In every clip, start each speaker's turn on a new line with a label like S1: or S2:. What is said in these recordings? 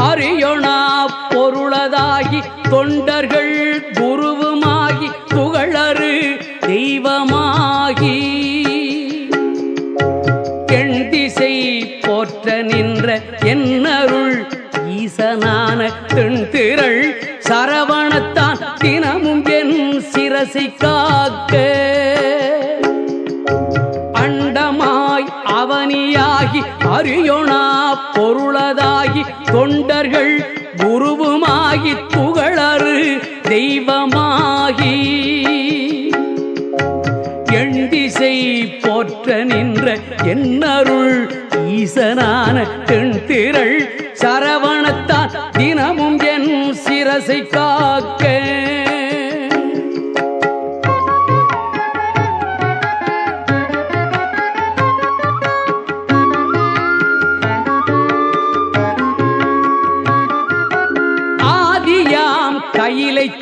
S1: அவனியாகி அறியொணா பொருளதாகி தொண்டர்கள் குருவுமாகி புகழறு தெய்வமாகி. எண் திசை போற்ற நின்ற என்னருள் ஈசனான தென்திரள் சரவணத்தான் தினமும் என் சிரசை காக்க. அண்டமாய் அவனியாகி அறியொணா பொருளதாகி தொண்டர்கள் குருவுமாகி புகழறு தெய்வமாகி. எண்டிசை போற்ற நின்ற என்னருள் ஈசனான தென்திரள் சரவணத்தான் தினமும் என் சிரசை காக்க.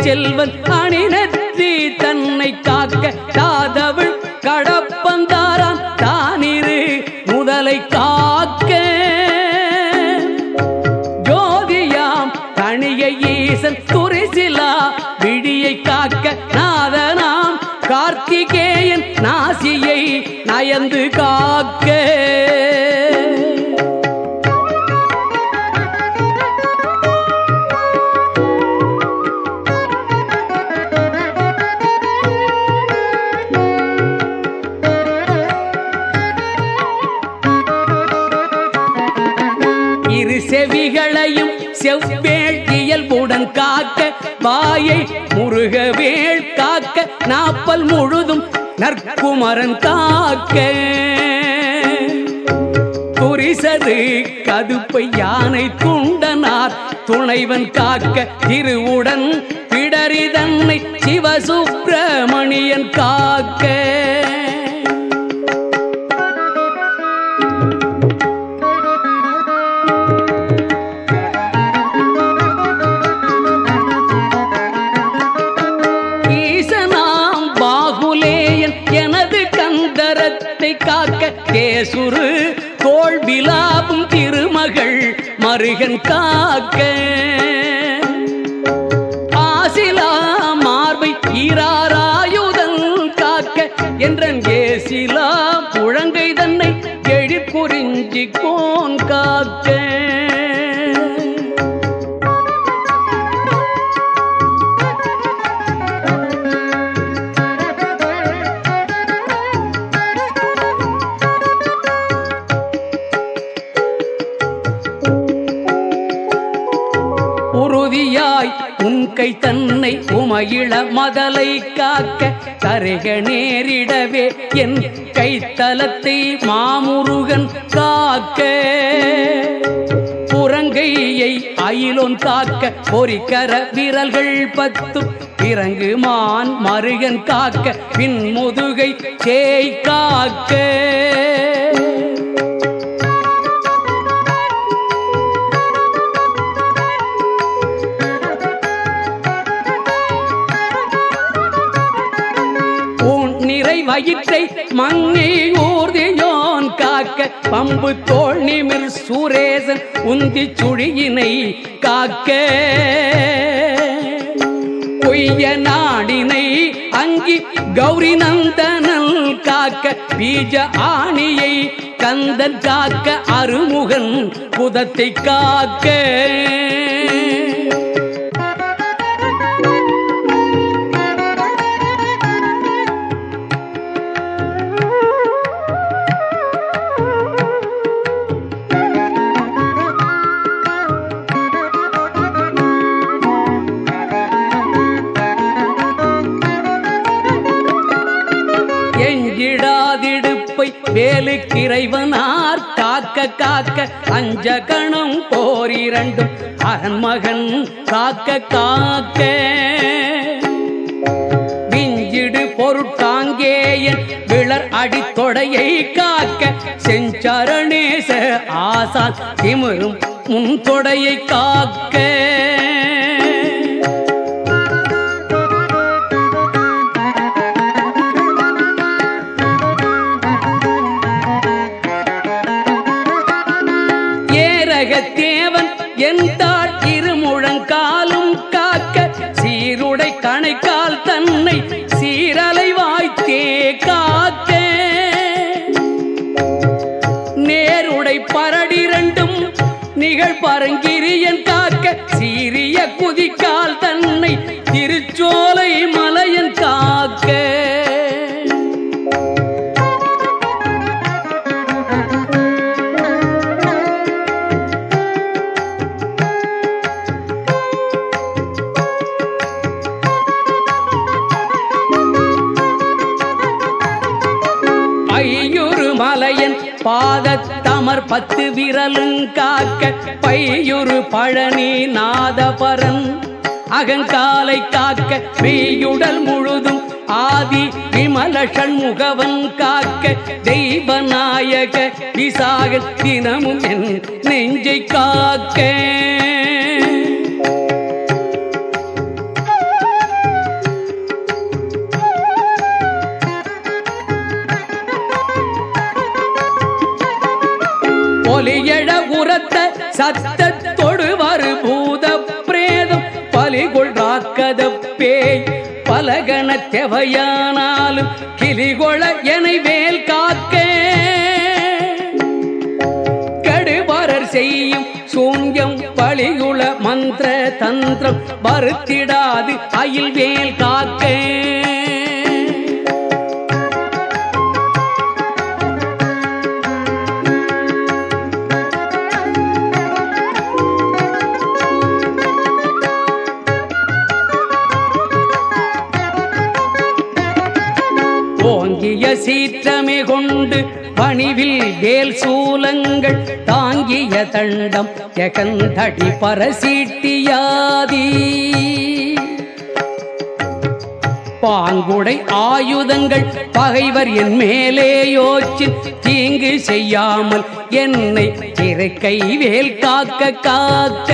S1: செல்வன் அணினத்தி தன்னை காக்க தாதவள் கடப்பந்தாராம் தானிரு முதலை காக்க. ஜோதியாம் தனிய ஈசன் துரிசிலா விடியை காக்க நாதனாம் கார்த்திகேயன் நாசியை நயந்து காக்க. வாயை முருகவேள் காக்க நாப்பல் முழுதும் நற்குமரன் காக்க. துரிசது கதுப்பை யானை துண்டனார் துணைவன் காக்க திருவுடன் பிடரிதன்னை சிவசுப்பிரமணியன் காக்க. மருகன் காக்க. ஆசிலா மார்பை ஈராராயுதன் காக்க. என்றன் ஏசிலா புழங்கை தன்னை எழிற்குறிஞ்சி கோன் காக்க. கை தன்னை உமையிள மதலை காக்க கருக நேரிடவே என் கைத்தலத்தை மாமுருகன் காக்க. புறங்கையை அயிலோன் காக்க பொறிக்கர விரல்கள் பத்து பிறங்கு மான் மருகன் காக்க பின் முதுகை சேய் காக்க. நிறை வயிற்றை மங்கை ஊர்தியோன் காக்க பம்பு தோல் நிமிர் சுரேசன் உந்தி சுழியினை காக்க. பொய்ய நாடினை அங்கி கௌரி நந்தனல் காக்க பீஜ ஆணியை கந்தன் காக்க அருமுகன் புதத்தை காக்க. எஞ்சிடாதிடுப்பை வேலுக்கிறைவனார் காக்க காக்க அஞ்ச கணம் போரிரண்டும் அரண்மகன் காக்க காக்க. விஞ்சிடு பொருட்டாங்கேயன் விளர் அடித்தொடையை காக்க செஞ்சரணேச ஆசான் திமிரும் முன் தொடையை காக்க. ஏகத்தேவன் என் தாழ் இருமுழங்காலும் காக்க சீருடை கணைக்கால் தன்னை சீரலை வாய்த்தே காக்க. நேருடை பரடி ரெண்டும் நிகழ் பரங்கிரியன் காக்க சீரிய குதிக்கால் தன்னை திருச்சோ பாதத்தமர் பத்து விரலும் காக்க பையுறு பழனி நாதபரன். அகங்காலை காக்க மெய்யுடல் முழுதும் ஆதி விமலஷன் முகவன் காக்க தெய்வ நாயக விசாக தினமும் என் நெஞ்சை காக்க. ஒலியழ உரத்த சத்தத்தொடு வரு பூத பிரேதம் பலிகொள் ராக்கத பேய். பலகன தெவையானாலும் கிளிகொள எனை வேல் காக்க. கடுபரர் செய்யும் சூங்கம் பழியுள மந்திர தந்திரம் வருத்திடாது அயில் வேல் காக்க. ஓங்கிய சீற்றமே கொண்டு பணிவில் வேல் சூலங்கள் தாங்கிய தண்டம் எகந்தடி பரசீட்டியாதி. பாங்குடை ஆயுதங்கள் பகைவர் என் மேலே யோச்சு தீங்கு செய்யாமல் என்னை இறக்கை வேல் காக்க காக்க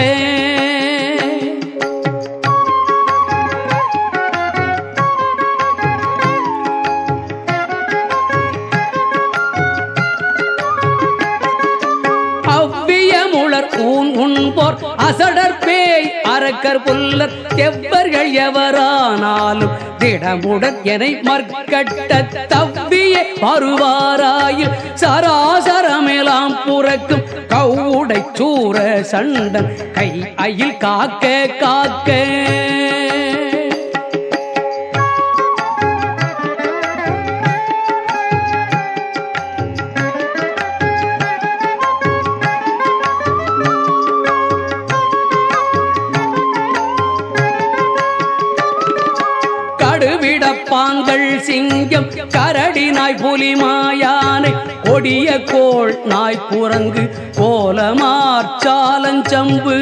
S1: அவ்விய முளர் ஊன் உண்போர் அசடர் பேய் அரக்கர் புல்லர் செவ்வர்கள் எவரானாலும் திடமுடன் எனை மற்கட்ட தவ்விய வருவாராயில் சராசரமெலாம் புறக்கும் கவுடை சூர சண்டன் கை அயில் காக்க காக்க. பாங்கள் சிங்கம் கரடி நாய் புலி மாயானை கொடிய கோள் நாய் குரங்கு கோலமார்ச்சாலஞ்சம்பு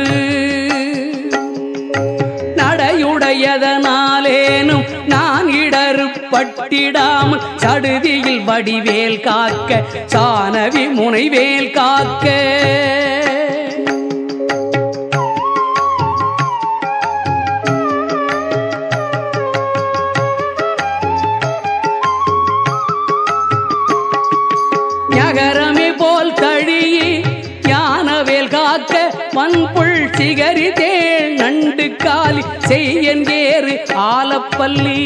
S1: நடையுடையதனாலேனும் நான் இடறு பட்டிடாமல் சடுதியில் வடிவேல் காக்க சானவி முனைவேல் காக்க. மண்புள் சிகரி நண்டு காலி செய்யேறு ஆலப்பள்ளி.